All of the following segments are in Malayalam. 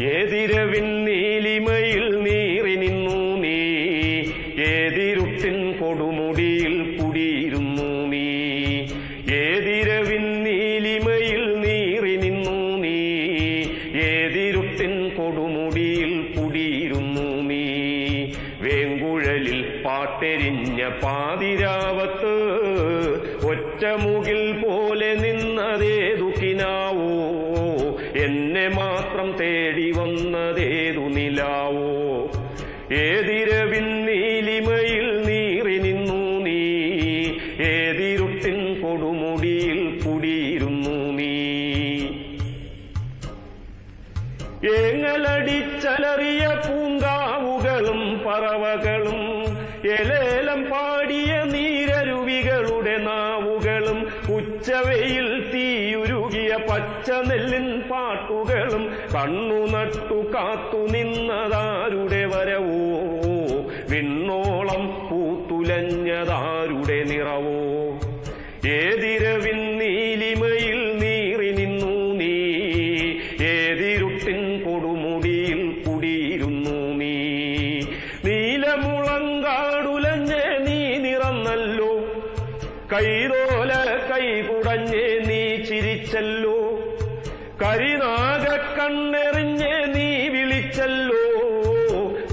ഏതിരവിൻ നീലിമയിൽ നീറി നിന്നു നീ? ഏതിരുട്ടിൻ കൊടുമുടിയിൽ കുടിയിരുന്നു നീ? ഏതിരവിൻ നീലിമയിൽ നീറി നിന്നു നീ? ഏതിരുട്ടിൻ കൊടുമുടിയിൽ കുടിയിരുന്നു നീ? വേങ്കുഴലിൽ പാട്ടെരിഞ്ഞ പാതിരാവത്ത് ഒറ്റമുകിൽ പോലെ നിന്നതേതു നിലാവോ? ഏതിരവിൻ നീലിമയിൽ നീറി നിന്നു നീ? ഏതിരുട്ടിൻ കൊടുമുടിയിൽ കുടിയിരുന്നു നീ? ഏങ്ങലടിച്ചലറിയ പൂങ്കാവുകളും പറവകളും പച്ച നെല്ലിൻ പാട്ടുകളും കണ്ണു നട്ടു കാത്തു നിന്നതാരുടെ വരവോ? വിണ്ണോളം പൂത്തുലഞ്ഞതാരുടെ നിറവോ? ഏതിരവിൻ നീലിമയിൽ നീറി നിന്നു നീ? ഏതിരുട്ടിൻ കൊടുമുടിയിൽ കുടിയിരുന്നു നീ? നീലമുളങ്കാടുലഞ്ഞ് നീ നിറന്നല്ലോ. കൈതോല കൈ കുടഞ്ഞ് നീ ചിരിച്ചല്ലോ. കണ്ണെറിഞ്ഞേ നീ വിളിച്ചല്ലോ.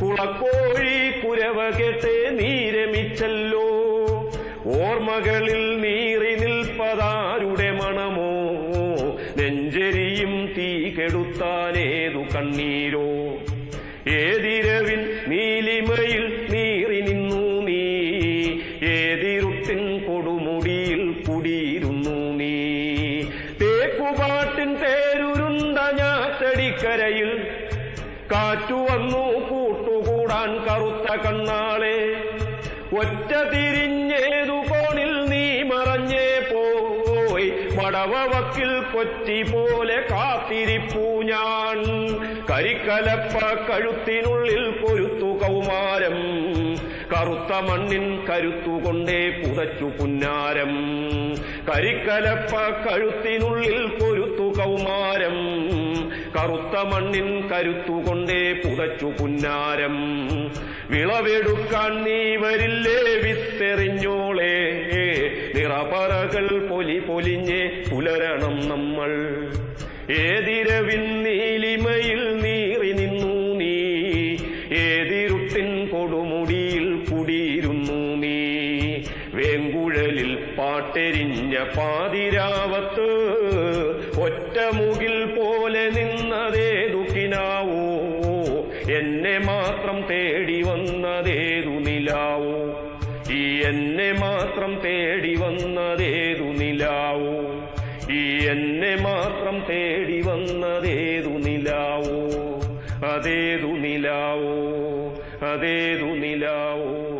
കുളക്കോഴി കുരവ കേട്ട് നീ രമിച്ചല്ലോ. ഓർമ്മകളിൽ നീറി നിൽപ്പതാരുടെ മണമോ? നെഞ്ചരിയും തീ കെടുത്താനേതു കണ്ണീരോ? ഏതിരവിൻ നീലിമയിൽ നീറി നിന്നു നീ? ഏതിരുട്ടിൻ കൊടുമുടിയിൽ കുടിയിരുന്നു ഞാറ്റടിക്കരയിൽ കാറ്റുവന്നു കൂട്ടുകൂടാൻ കറുത്ത കണ്ണാളെ. ഒറ്റ തിരിഞ്ഞേതു കോണിൽ നീ മറഞ്ഞേ പോയി. മടവവക്കിൽ കൊച്ചി പോലെ കാത്തിരിപ്പൂ ഞാൻ. കരിക്കലപ്പ കഴുത്തിനുള്ളിൽ പൊരുത്തു കൗമാരം. കറുത്ത മണ്ണിൻ കരുത്തുകൊണ്ടേ പുതച്ചു പുന്നാരം. കരിക്കലപ്പ കഴുത്തിനുള്ളിൽ പൊരുത്തു കൗമാരം. കറുത്ത മണ്ണിൻ കരുത്തുകൊണ്ടേ പുതച്ചു പുന്നാരം. വിളവെടുക്കാൻ നീ വരില്ലേ വിത്തെറിഞ്ഞോളെ. നിറപറകൾ പൊലി പൊലിഞ്ഞേ പുലരണം നമ്മൾ. ഏതിരവിൻ നീലിമയിൽ നീറി നിന്നു നീ. ഏതിരുട്ടിൻ കൊടുമുടിയിൽ കുടിയിരുന്നു നീ. വേങ്കുഴലിൽ പാട്ടെരിഞ്ഞ പാതിരാവത്ത് വന്നതേതു നിലാവോ? ഈ എന്നെ മാത്രം തേടി വന്നതേതു നിലാവോ? ഈ എന്നെ മാത്രം തേടി വന്നതേതു നിലാവോ? അതേതു നിലാവോ? അതേതു നിലാവോ?